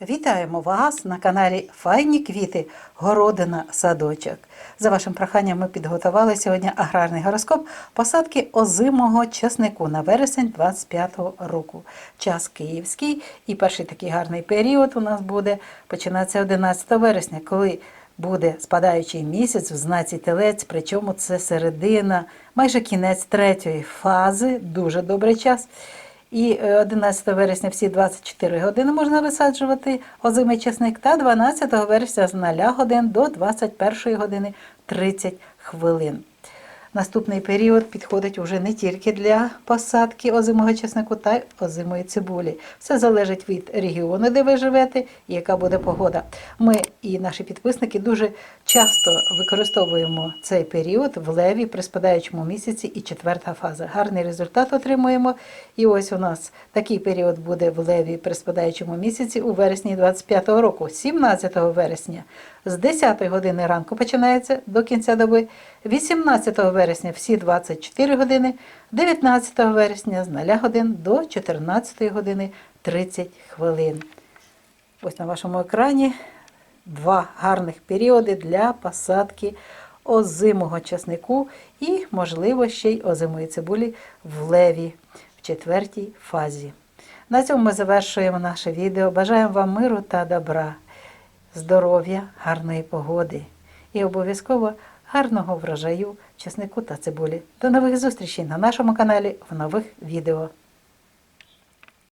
Вітаємо вас на каналі Файні квіти, городина, садочок. За вашим проханням ми підготували сьогодні аграрний гороскоп посадки озимого часнику на вересень 25-го року. Час київський і перший такий гарний період у нас буде починатися 11 вересня, коли буде спадаючий місяць в знаці телець, причому це середина, майже кінець третьої фази, дуже добрий час. І е, 11 вересня всі 24 години можна висаджувати озимий чесник, та 12 вересня з 0 годин до 21 години 30 хвилин. Наступний період підходить уже не тільки для посадки озимого чеснику, та й озимої цибулі. Все залежить від регіону, де ви живете, і яка буде погода. Ми і наші підписники дуже часто використовуємо цей період в леві при спадаючому місяці і четверта фаза. Гарний результат отримуємо. І ось у нас такий період буде в леві при спадаючому місяці у вересні 25-го року, 17 вересня. З 10 години ранку починається до кінця доби, 18 вересня всі 24 години, 19 вересня з 0 годин до 14 години 30 хвилин. Ось на вашому екрані два гарних періоди для посадки озимого часнику і, можливо, ще й озимої цибулі в леві в четвертій фазі. На цьому ми завершуємо наше відео. Бажаємо вам миру та добра, здоров'я, гарної погоди і обов'язково гарного врожаю часнику та цибулі. До нових зустрічей на нашому каналі в нових відео.